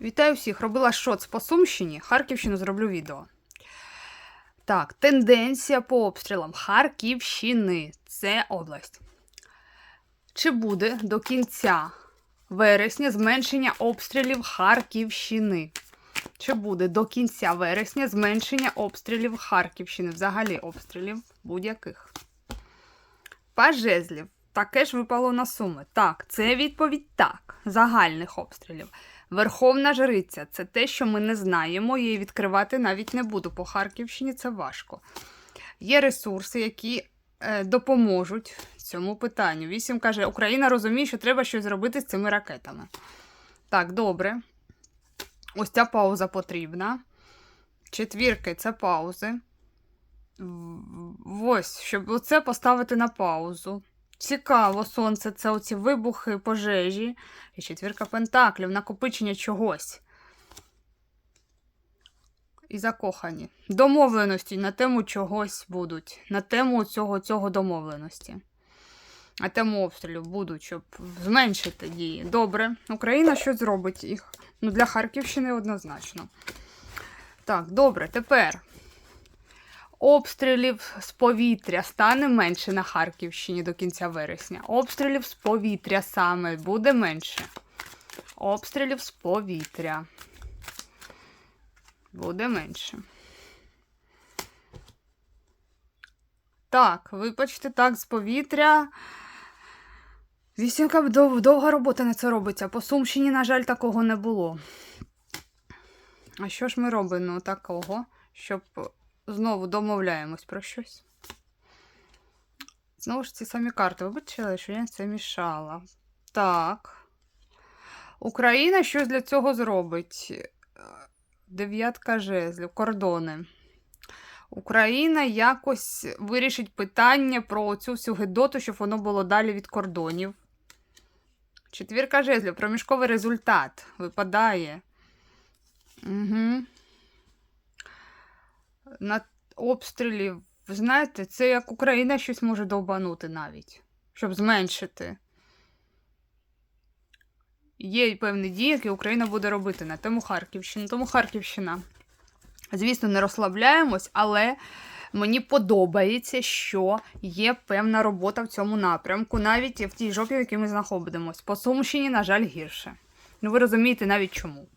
Вітаю всіх! Робила шоц по Сумщині. Харківщину зроблю відео. Так, тенденція по обстрілам Харківщини. Це область. Чи буде до кінця вересня зменшення обстрілів Харківщини? Чи буде до кінця вересня зменшення обстрілів Харківщини? Взагалі обстрілів будь-яких? Пажезлів. Таке ж випало на суми. Так, це відповідь так. Загальних обстрілів. Верховна жриця це те, що ми не знаємо, її відкривати навіть не буду. По Харківщині це важко. Є ресурси, які е, допоможуть цьому питанню. Вісім каже: Україна розуміє, що треба щось зробити з цими ракетами. Так, добре. Ось ця пауза потрібна. Четвірки це паузи. Ось, щоб оце поставити на паузу. Цікаво, сонце це оці вибухи, пожежі. І четвірка пентаклів, накопичення чогось. І закохані. Домовленості на тему чогось будуть. На тему цього, цього домовленості. А тему обстрілів будуть, щоб зменшити дії. Добре. Україна щось зробить їх. Ну, для Харківщини однозначно. Так, добре, тепер. Обстрілів з повітря стане менше на Харківщині до кінця вересня. Обстрілів з повітря саме буде менше. Обстрілів з повітря. Буде менше. Так, вибачте, так, з повітря. Вісімка довга робота на це робиться. По Сумщині, на жаль, такого не було. А що ж ми робимо такого, щоб знову домовляємось про щось? Знову ж ці самі карти. Ви бачили, що я це мішала. Так. Україна щось для цього зробить. Дев'ятка жезлів, кордони. Україна якось вирішить питання про цю всю гидоту, щоб воно було далі від кордонів. Четвірка жезлів, проміжковий результат випадає. Угу. На обстрілів, знаєте, це як Україна щось може довбанути навіть, щоб зменшити. Є певні дії, які Україна буде робити на тему Харківщини. Тому Харківщина. Звісно, не розслабляємось, але мені подобається, що є певна робота в цьому напрямку, навіть в тій жопі, в якій ми знаходимося. По Сумщині, на жаль, гірше. Ну, ви розумієте навіть чому.